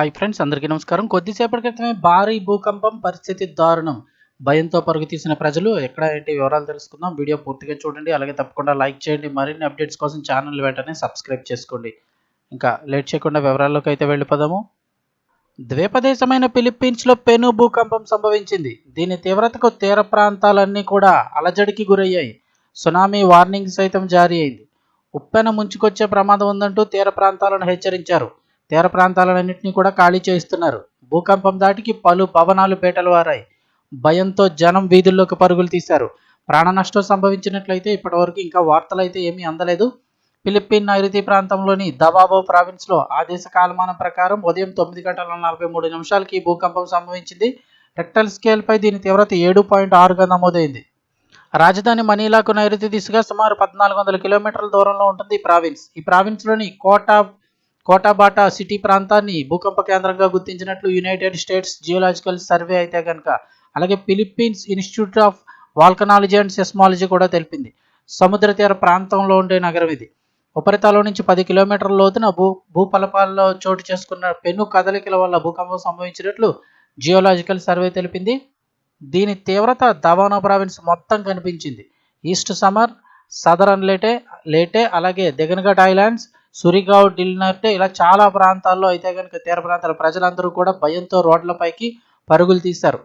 Hi friends అందరికీ నమస్కారం. కొద్దిసేపటి క్రితమే భారీ భూకంపం పరిస్థితి దారుణం భయంతో పరుగు తీసిన ప్రజలు ఎక్కడ ఏంటి వివరాలు తెలుసుకుందాం. వీడియో పూర్తిగా చూడండి. అలాగే తప్పకుండా లైక్ చేయండి. మరిన్ని అప్డేట్స్ కోసం ఛానల్ వెంటనే సబ్స్క్రైబ్ చేసుకోండి. ఇంకా లేట్ చేయకుండా వివరాల్లోకి అయితే వెళ్ళిపోదాము. ద్వీపదేశమైన ఫిలిప్పీన్స్లో పెను భూకంపం సంభవించింది. దీని తీవ్రతకు తీర ప్రాంతాలన్నీ కూడా అలజడికి గురయ్యాయి. సునామీ వార్నింగ్ సైతం జారీ అయింది. ఉప్పెన ముంచుకొచ్చే ప్రమాదం ఉందంటూ తీర ప్రాంతాలను హెచ్చరించారు. తీర ప్రాంతాలన్నింటినీ కూడా ఖాళీ చేయిస్తున్నారు. భూకంపం దాటికి పలు భవనాలు పేటలు వారాయి భయంతో జనం వీధుల్లోకి పరుగులు తీశారు. ప్రాణ నష్టం సంభవించినట్లయితే ఇప్పటివరకు ఇంకా వార్తలు అయితే ఏమీ అందలేదు. ఫిలిప్పీన్ నైరుతి ప్రాంతంలోని దబాబో ప్రావిన్స్లో ఆదేశ కాలమానం ప్రకారం ఉదయం తొమ్మిది గంటల నలభై మూడు నిమిషాలకి ఈ భూకంపం సంభవించింది. రెక్టల్ స్కేల్పై దీని తీవ్రత ఏడు పాయింట్ ఆరుగా నమోదైంది. రాజధాని మనీలాకు నైరుతి దిశగా సుమారు పద్నాలుగు వందల కిలోమీటర్ల దూరంలో ఉంటుంది ఈ ప్రావిన్స్. ఈ ప్రావిన్స్లోని కోటా కోటాబాటా సిటీ ప్రాంతాన్ని భూకంప కేంద్రంగా గుర్తించినట్లు యునైటెడ్ స్టేట్స్ జియోలాజికల్ సర్వే అయితే కనుక అలాగే Philippines Institute of Volcanology and Seismology కూడా తెలిపింది. సముద్ర తీర ప్రాంతంలో ఉండే నగరం ఇది. ఉపరితలం నుంచి పది కిలోమీటర్ల లోతున భూ భూపలపాల్లో చోటు చేసుకున్న పెను కదలికల వల్ల భూకంపం సంభవించినట్లు జియోలాజికల్ సర్వే తెలిపింది. దీని తీవ్రత దవానా ప్రావిన్స్ మొత్తం కనిపించింది. ఈస్ట్ సమర్ సదరన్ లేటే లేటే అలాగే దిగనఘట్ ఐలాండ్స్ సురిగావ్ డిల్నర్టే ఇలా చాలా ప్రాంతాల్లో అయితే కనుక తీర ప్రాంతాల ప్రజలందరూ కూడా భయంతో రోడ్లపైకి పరుగులు తీశారు.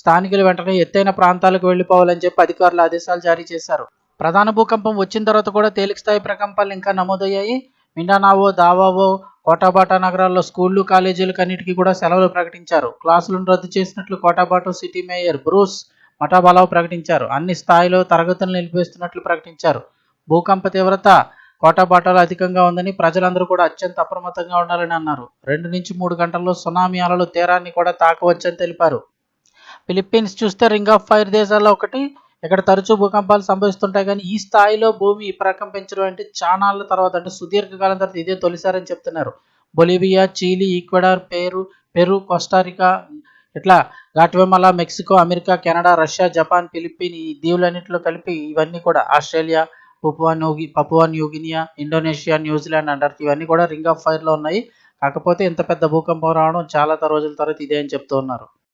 స్థానికులు వెంటనే ఎత్తైన ప్రాంతాలకు వెళ్ళిపోవాలని చెప్పి అధికారులు ఆదేశాలు జారీ చేశారు. ప్రధాన భూకంపం వచ్చిన తర్వాత కూడా తేలిక స్థాయి ప్రకంపాలు ఇంకా నమోదయ్యాయి. మిండానావో దావావో కోటాబాటా నగరాల్లో స్కూళ్ళు కాలేజీలకు అన్నిటికీ కూడా సెలవులు ప్రకటించారు. క్లాసులను రద్దు చేసినట్లు Cotabato city mayor Bruce Matabalao ప్రకటించారు. అన్ని స్థాయిలో తరగతులను నిలిపేస్తున్నట్లు ప్రకటించారు. భూకంప తీవ్రత కోటాబాటాలో అధికంగా ఉందని ప్రజలందరూ కూడా అత్యంత అప్రమత్తంగా ఉండాలని అన్నారు. రెండు నుంచి మూడు గంటల్లో సునామీ అలలు తీరాన్ని కూడా తాకవచ్చని తెలిపారు. ఫిలిప్పీన్స్ చూస్తే రింగ్ ఆఫ్ ఫైర్ దేశాల్లో ఒకటి ఇక్కడ తరచూ భూకంపాలు సంభవిస్తుంటాయి కానీ ఈ స్థాయిలో భూమి ప్రకంపించడం అంటే చానాళ్ళ తర్వాత అంటే సుదీర్ఘకాలం తర్వాత ఇదే తొలిసారని చెప్తున్నారు. Bolivia Chile Ecuador Peru Peru Costa Rica ఇట్లా Guatemala Mexico America Canada Russia Japan Philippine ఈ దీవులన్నింటిలో కలిపి ఇవన్నీ కూడా Australia Papua Papuan Papua New Guinea Indonesia New Zealand అంటారు ఇవన్నీ కూడా రింగ్ ఆఫ్ ఫైర్లో ఉన్నాయి. కాకపోతే ఇంత పెద్ద భూకంపం రావడం చాలా రోజుల తర్వాత ఇదే అని చెప్తూ ఉన్నారు.